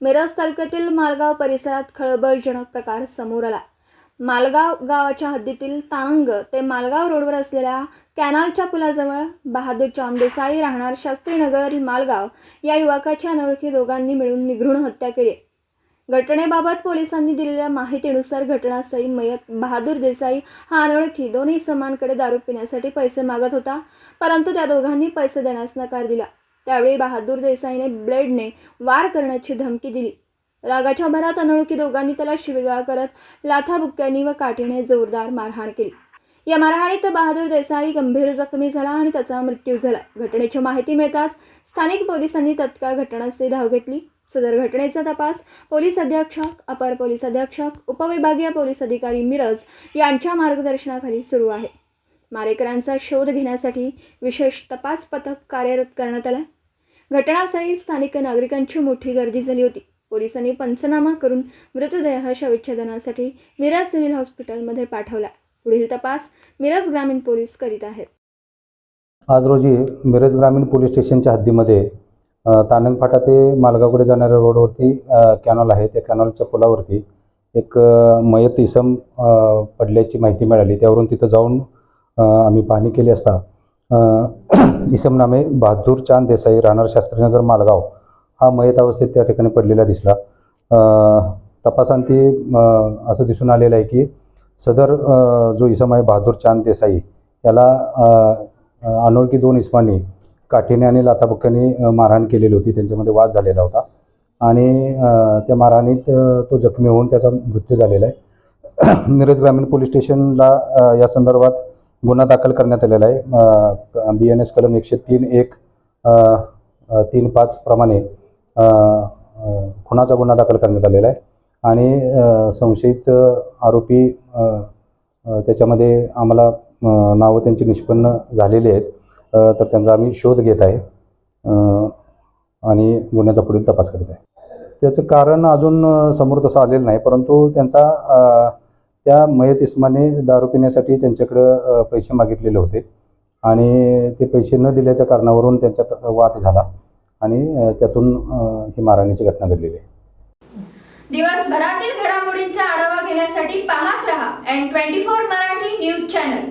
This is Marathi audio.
मिरज तालुक्यातील मालगाव परिसरात खळबळजनक प्रकार समोर आला. मालगाव गावाच्या हद्दीतील तानंग ते मालगाव रोडवर असलेल्या कॅनालच्या पुलाजवळ बहादूर चांद देसाई राहणार शास्त्रीनगर मालगाव या युवकाच्या अनोळखी दोघांनी मिळून निघृण हत्या केली. घटनेबाबत पोलिसांनी दिलेल्या माहितीनुसार घटनास्थळी मयत बहादूर देसाई हा अनोळखी दोन्ही समानकडे दारू पिण्यासाठी पैसे मागत होता परंतु त्या दोघांनी पैसे देण्यास नकार दिला. त्यावेळी बहादूर देसाईने ब्लेडने वार करण्याची धमकी दिली. रागाच्या भरात अनोळखी दोघांनी त्याला शिवीगाळ करत लाथाबुक्क्यांनी व काठीने जोरदार मारहाण केली. या मारहाणीत बहादूर देसाई गंभीर जखमी झाला आणि त्याचा मृत्यू झाला. घटनेची माहिती मिळताच स्थानिक पोलिसांनी तत्काळ घटनास्थळी धाव घेतली. सदर घटनेचा तपास पोलीस अधीक्षक अपर पोलीस अधीक्षक उपविभागीय पोलीस अधिकारी मिरज यांच्या मार्गदर्शनाखाली सुरू आहे. मारेकरांचा शोध घेण्यासाठी विशेष तपास पथक कार्यरत करण्यात आलं. घटनास्थळी स्थानिक नागरिकांची मोठी गर्दी झाली होती. पोलिसांनी पंचनामा करून मृतदेह शवच्छेदनासाठी मिराज सिव्हिल हॉस्पिटलमध्ये पाठवला. पुढील तपास मिरज ग्रामीण पोलीस करीत आहेत. आज रोजी मिरज ग्रामीण पोलीस स्टेशनच्या हद्दीमध्ये अ, फाटा ते मालगावकडे जाणाऱ्या रोडवरती कॅनॉल आहे. त्या कॅनॉलच्या पुलावरती एक मयत इसम पडल्याची माहिती मिळाली. त्यावरून तिथं जाऊन आम्ही पाहणी केली असता इसमनामे इसम नामे बहादूर चांद देसाई राहणार शास्त्रीनगर मालगाव हा मयत अवस्थेत त्या ठिकाणी पडलेला दिसला. तपासांती असं दिसून आलेलं आहे की सदर जो इसम आहे बहादूर चांद देसाई याला अनोळखी दोन इस्मांनी काठीने आणि लाथाबुक्क्याने मारहाण केलेली होती. त्यांच्यामध्ये वाद झालेला होता. आणि त्या मारहाणीत तो जखमी होऊन त्याचा मृत्यू झालेला आहे. मिरज ग्रामीण पोलीस स्टेशनला या संदर्भात गुन्हा दाखल करण्यात आलेला आहे. बी एन एस कलम एकशे तीन एक तीन पाच प्रमाणे खुनाचा गुन्हा दाखल करण्यात आलेला आहे. आणि संशयित आरोपी त्याच्यामध्ये आम्हाला नावं त्यांची निष्पन्न झालेली आहेत. तर त्यांचा आम्ही शोध घेत आहे. आणि गुन्ह्याचा पुढील तपास करीत आहे. त्याचं कारण अजून समोर तसं आलेलं नाही परंतु त्यांचा त्या मयत इस्माने दारू पिण्यासाठी त्यांच्याकडं पैसे मागितलेले होते. आणि ते पैसे न दिल्याच्या कारणावरून त्यांच्यात वाद झाला आणि त्यातून ही मारहाणीची घटना घडलेली आहे. दिवसभरातील घडामोडींचा आढावा घेण्यासाठी पाहत रहा N twenty four Marathi news channel.